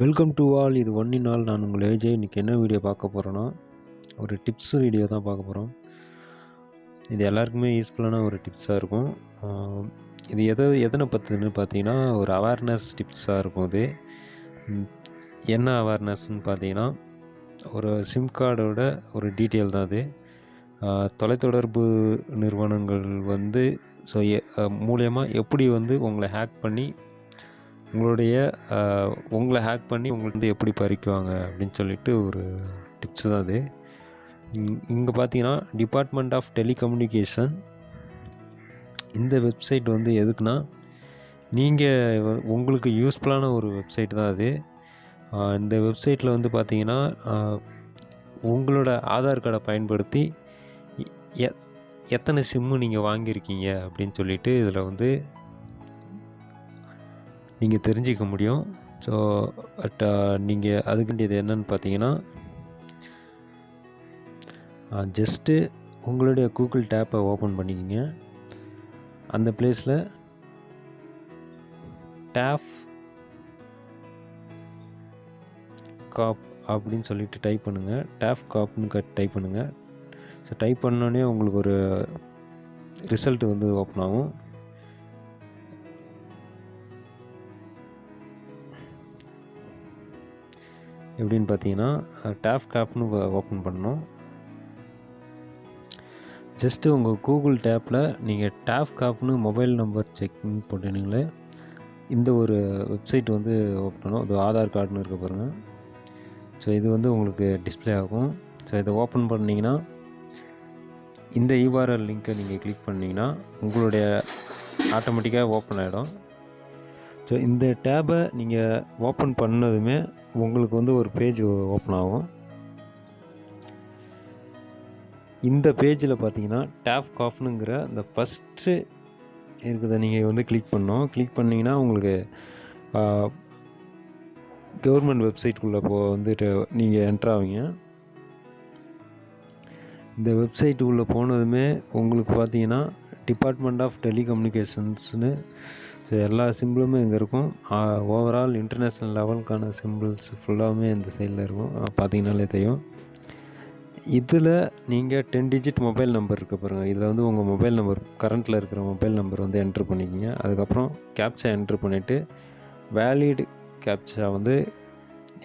Welcome to all இது one in நான் உங்கள் ஏஜே இன்றைக்கி என்ன வீடியோ பார்க்க போகிறேன்னா ஒரு டிப்ஸ் வீடியோ தான் பார்க்க போகிறோம் இது எல்லாருக்குமே யூஸ்ஃபுல்லான ஒரு டிப்ஸாக இருக்கும். இது எதை எதனை பற்றினு பார்த்தீங்கன்னா ஒரு அவேர்னஸ் டிப்ஸாக இருக்கும் இது. என்ன அவேர்னஸ்ன்னு பார்த்தீங்கன்னா ஒரு சிம் கார்டோட ஒரு டீட்டெயில் தான் அது தொலைத்தொடர்பு நிறுவனங்கள் வந்து ஸோ மூலியமாக எப்படி வந்து உங்களை ஹேக் பண்ணி உங்களுடைய உங்களை ஹேக் பண்ணி உங்களுக்கு வந்து எப்படி பறிக்குவாங்க அப்படின்னு சொல்லிட்டு ஒரு டிப்ஸ் தான் அது. இங்கே பார்த்தீங்கன்னா டிபார்ட்மெண்ட் ஆஃப் டெலிகம்யூனிகேஷன் இந்த வெப்சைட் வந்து எதுக்குன்னா நீங்கள் உங்களுக்கு யூஸ்ஃபுல்லான ஒரு வெப்சைட் தான் அது. இந்த வெப்சைட்டில் வந்து பார்த்தீங்கன்னா உங்களோட ஆதார் கார்டை பயன்படுத்தி எத்தனை சிம்மு நீங்கள் வாங்கியிருக்கீங்க அப்படின்னு சொல்லிட்டு இதில் வந்து நீங்கள் தெரிஞ்சிக்க முடியும். ஸோ பட் uh, நீங்கள் அதுக்கு என்னன்னு பார்த்தீங்கன்னா ஜஸ்ட்டு uh, உங்களுடைய கூகுள் டேப்பை ஓப்பன் பண்ணிக்கிங்க. அந்த பிளேஸில் டேப் காப் அப்படின்னு சொல்லிட்டு டைப் பண்ணுங்கள் டேப் காப்னு க டைப் பண்ணுங்கள் ஸோ டைப் பண்ணோடனே உங்களுக்கு ஒரு ரிசல்ட் வந்து ஓப்பன் ஆகும். எப்படின்னு பார்த்தீங்கன்னா டேப் காப்னு ஓப்பன் பண்ணணும். ஜஸ்ட்டு உங்கள் கூகுள் டேப்பில் நீங்கள் டேப் காப்னு மொபைல் நம்பர் செக் போட்டுனீங்களே இந்த ஒரு வெப்சைட் வந்து ஓப்பன் பண்ணணும் இது ஆதார் கார்டுன்னு இருக்க பாருங்கள் ஸோ இது வந்து உங்களுக்கு டிஸ்ப்ளே ஆகும். ஸோ இதை ஓப்பன் பண்ணிங்கன்னா இந்த யூஆர்எல் லிங்க்கை நீங்கள் கிளிக் பண்ணிங்கன்னா உங்களுடைய ஆட்டோமேட்டிக்காக ஓப்பன் ஆகிடும் ஸோ இந்த டேபை நீங்கள் ஓப்பன் பண்ணதுமே உங்களுக்கு வந்து ஒரு பேஜ் ஓப்பன் ஆகும். இந்த பேஜில் பார்த்தீங்கன்னா டேப் காஃப்னுங்கிற அந்த ஃபஸ்ட்டு இருக்கிறத நீங்கள் வந்து கிளிக் பண்ணோம் கிளிக் பண்ணிங்கன்னா உங்களுக்கு கவர்மெண்ட் வெப்சைட்குள்ளே போ வந்துட்டு நீங்கள் என்ட்ரு ஆவீங்க. இந்த வெப்சைட்டுக்குள்ளே போனதுமே உங்களுக்கு பார்த்தீங்கன்னா டிபார்ட்மெண்ட் ஆஃப் டெலிகம்யூனிகேஷன்ஸ்னு எல்லா சிம்பிளுமே இங்கே இருக்கும். ஓவரால் இன்டர்நேஷ்னல் லெவலுக்கான சிம்பிள்ஸ் ஃபுல்லாகவுமே இந்த சைடில் இருக்கும். பார்த்தீங்கனாலே தெரியும். இதில் நீங்கள் டென் டிஜிட் மொபைல் நம்பர் இருக்க பாருங்கள் இதில் வந்து உங்கள் மொபைல் நம்பர் கரண்ட்டில் இருக்கிற மொபைல் நம்பர் வந்து என்ட்ரு பண்ணிக்கிங்க. அதுக்கப்புறம் கேப்சா என்ட்ரு பண்ணிவிட்டு வேலிட் கேப்சா வந்து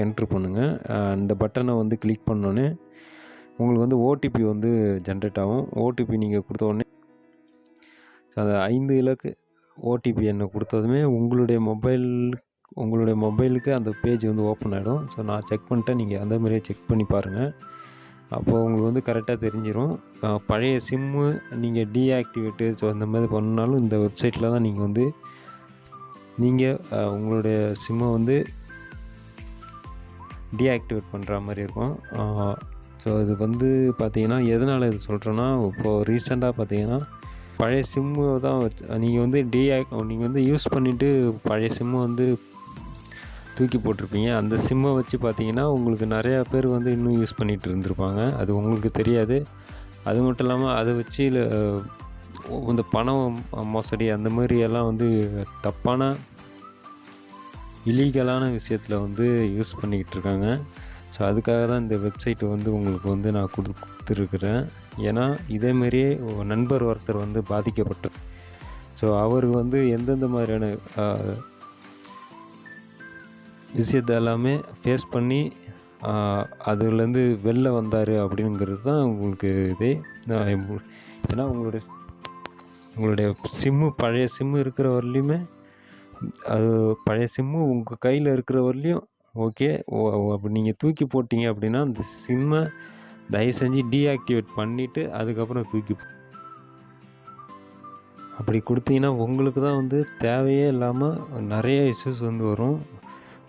என்ட்ரு பண்ணுங்கள் இந்த பட்டனை வந்து கிளிக் பண்ணோன்னே உங்களுக்கு வந்து ஓடிபி வந்து ஜென்ரேட் ஆகும். ஓடிபி நீங்கள் கொடுத்த உடனே அந்த ஐந்து இலக்கு ஓடிபி எண்ணை கொடுத்ததுமே உங்களுடைய மொபைல் உங்களுடைய மொபைலுக்கு அந்த பேஜ் வந்து ஓப்பன் ஆகிடும் ஸோ நான் செக் பண்ணிட்டேன். நீங்கள் அந்த மாதிரியே செக் பண்ணி பாருங்கள் அப்போது உங்களுக்கு வந்து கரெக்டாக தெரிஞ்சிடும் பழைய சிம்மு நீங்கள் டீஆக்டிவேட்டு ஸோ அந்த மாதிரி பண்ணாலும் இந்த வெப்சைட்டில் தான் நீங்கள் வந்து நீங்கள் உங்களுடைய சிம்மை வந்து டீஆக்டிவேட் பண்ணுற மாதிரி இருக்கும். ஸோ இது வந்து பார்த்தீங்கன்னா எதனால் இது சொல்கிறேன்னா இப்போது ரீசெண்டாக பார்த்தீங்கன்னா பழைய சிம்மு தான் வச்சு நீங்கள் வந்து டீஆக் நீங்கள் வந்து யூஸ் பண்ணிவிட்டு பழைய சிம்மை வந்து தூக்கி போட்டிருப்பீங்க. அந்த சிம்மை வச்சு பார்த்தீங்கன்னா உங்களுக்கு நிறையா பேர் வந்து இன்னும் யூஸ் பண்ணிகிட்டு இருந்திருப்பாங்க. அது உங்களுக்கு தெரியாது. அது மட்டும் இல்லாமல் அதை வச்சு இந்த பணம் மோசடி அந்த மாதிரி எல்லாம் வந்து தப்பான இலீகலான விஷயத்தில் வந்து யூஸ் பண்ணிக்கிட்டு இருக்காங்க. ஸோ அதுக்காக தான் இந்த வெப்சைட்டை வந்து உங்களுக்கு வந்து நான் கொடுத்துருக்குறேன். ஏன்னா இதேமாரியே நண்பர் ஒருத்தர் வந்து பாதிக்கப்பட்டார் ஸோ அவர் வந்து எந்தெந்த மாதிரியான விஷயத்தை விஷயத்த எல்லாமே ஃபேஸ் பண்ணி அதுலேருந்து வெளில வந்தார் அப்படிங்கிறது தான் உங்களுக்கு இதே ஏன்னா உங்களுடைய உங்களுடைய சிம்மு பழைய சிம்மு இருக்கிற வரலையுமே அது பழைய சிம்மு உங்கள் கையில் இருக்கிற வரலையும் ஓகே அப்படி நீங்கள் தூக்கி போட்டீங்க அப்படின்னா அந்த சிம்மை தயவு செஞ்சு டீஆக்டிவேட் பண்ணிவிட்டு அதுக்கப்புறம் தூக்கி அப்படி கொடுத்தீங்கன்னா உங்களுக்கு தான் வந்து தேவையே இல்லாமல் நிறைய இஷ்யூஸ் வந்து வரும்.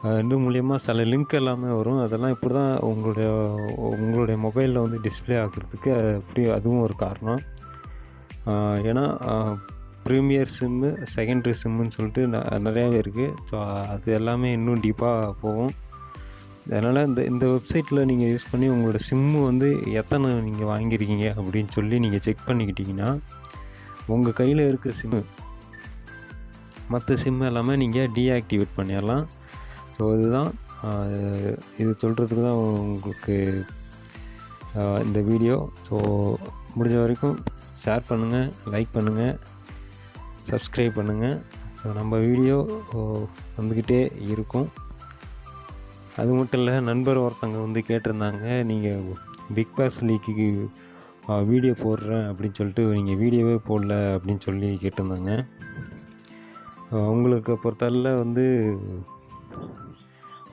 ரெண்டு மூலியமாக சில லிங்க் எல்லாமே வரும். அதெல்லாம் இப்படி தான் உங்களுடைய உங்களுடைய மொபைலில் வந்து டிஸ்ப்ளே ஆகிறதுக்கு அப்படி அதுவும் ஒரு காரணம். ஏன்னா ப்ரீமியர் சிம்மு செகண்டரி சிம்முன்னு சொல்லிட்டு ந- நிறையாவே இருக்குது ஸோ அது எல்லாமே இன்னும் டீப்பாக போகும். அதனால் இந்த இந்த வெப்சைட்டில் நீங்கள் யூஸ் பண்ணி உங்களோட சிம்மு வந்து எத்தனை நீங்கள் வாங்கியிருக்கீங்க அப்படின்னு சொல்லி நீங்கள் செக் பண்ணிக்கிட்டிங்கன்னா உங்கள் கையில் இருக்கிற சிம்மு மற்ற சிம் எல்லாமே நீங்கள் டீஆக்டிவேட் பண்ணிடலாம். ஸோ இதுதான் இது சொல்கிறதுக்கு தான் உங்களுக்கு இந்த வீடியோ ஸோ முடிஞ்ச வரைக்கும் ஷேர் பண்ணுங்கள் லைக் பண்ணுங்கள் சப்ஸ்கிரைப் பண்ணுங்கள் ஸோ நம்ம வீடியோ வந்துக்கிட்டே இருக்கும். அது மட்டும் இல்லை நண்பர் ஒருத்தவங்க வந்து கேட்டிருந்தாங்க நீங்கள் பிக் பாஸ் லீக்குக்கு வீடியோ போடுறேன் அப்படின்னு சொல்லிட்டு நீங்கள் வீடியோவே போடல அப்படின்னு சொல்லி கேட்டிருந்தாங்க. அவங்களுக்கு உங்களுக்கு வந்து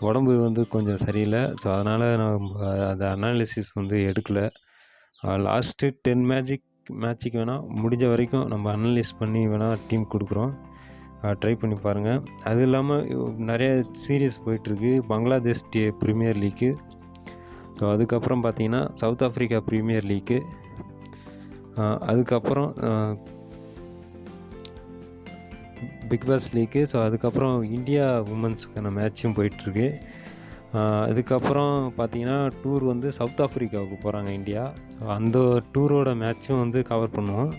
உடம்பு வந்து கொஞ்சம் சரியில்லை. ஸோ அதனால் நான் அந்த அனாலிசிஸ் வந்து எடுக்கலை. லாஸ்ட்டு டென் மேஜிக் மேட்ச்சுக்கு வேணால் முடிஞ்ச வரைக்கும் நம்ம அனலைஸ் பண்ணி வேணால் டீம் கொடுக்குறோம். ட்ரை பண்ணி பாருங்கள் அது இல்லாமல் நிறைய சீரியஸ் போயிட்டுருக்கு. பங்களாதேஷ் டே ப்ரீமியர் லீக்கு ஸோ அதுக்கப்புறம் பார்த்தீங்கன்னா சவுத் ஆஃப்ரிக்கா ப்ரீமியர் லீக்கு அதுக்கப்புறம் பிக் பாஸ் லீக்கு ஸோ அதுக்கப்புறம் இந்தியா உமன்ஸ்க்கான மேட்சும் போயிட்டுருக்கு. அதுக்கப்புறம் பார்த்தீங்கன்னா டூர் வந்து சவுத் ஆஃப்ரிக்காவுக்கு போகிறாங்க இந்தியா அந்த டூரோட மேட்சும் வந்து கவர் பண்ணுவோம்.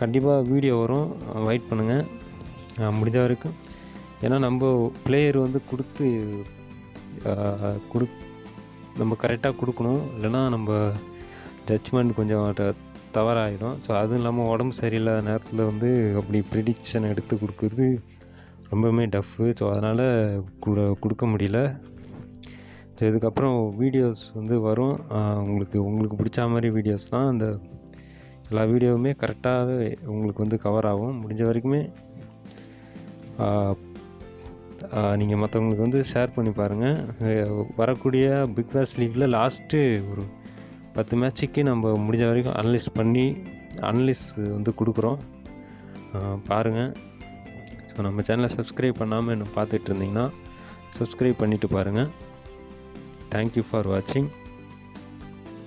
கண்டிப்பாக வீடியோ வரும். வெயிட் பண்ணுங்கள் முடிஞ்ச வரைக்கும். ஏன்னா நம்ம பிளேயர் வந்து கொடுத்து கொடு நம்ம கரெக்டாக கொடுக்கணும். இல்லைன்னா நம்ம ஜட்ஜ்மெண்ட் கொஞ்சம் தவறாகிடும் தவறாயிடும். ஸோ அதுவும் இல்லாமல் உடம்பு சரியில்லாத நேரத்தில் வந்து அப்படி ப்ரிடிக்ஷன் எடுத்து கொடுக்குறது ரொம்பவுமே டஃப்பு ஸோ அதனால் கூட கொடுக்க முடியல. ஸோ இதுக்கப்புறம் வீடியோஸ் வந்து வரும். உங்களுக்கு உங்களுக்கு பிடிச்ச மாதிரி வீடியோஸ் தான். அந்த எல்லா வீடியோவுமே கரெக்டாகவே உங்களுக்கு வந்து கவர் ஆகும். முடிஞ்ச வரைக்குமே நீங்கள் மற்றவங்களுக்கு வந்து ஷேர் பண்ணி பாருங்கள் வரக்கூடிய பிக் பாஸ் லீக்கில் லாஸ்ட்டு ஒரு பத்து மேட்சுக்கு நம்ம முடிஞ்ச வரைக்கும் அனலைஸ் பண்ணி அனலைஸ் வந்து கொடுக்குறோம். பாருங்கள் ஸோ நம்ம சேனலை சப்ஸ்கிரைப் பண்ணாமல் இன்னும் பார்த்துட்டு இருந்தீங்கன்னா சப்ஸ்கிரைப் பண்ணிவிட்டு பாருங்கள் தேங்க்யூ ஃபார் வாட்சிங்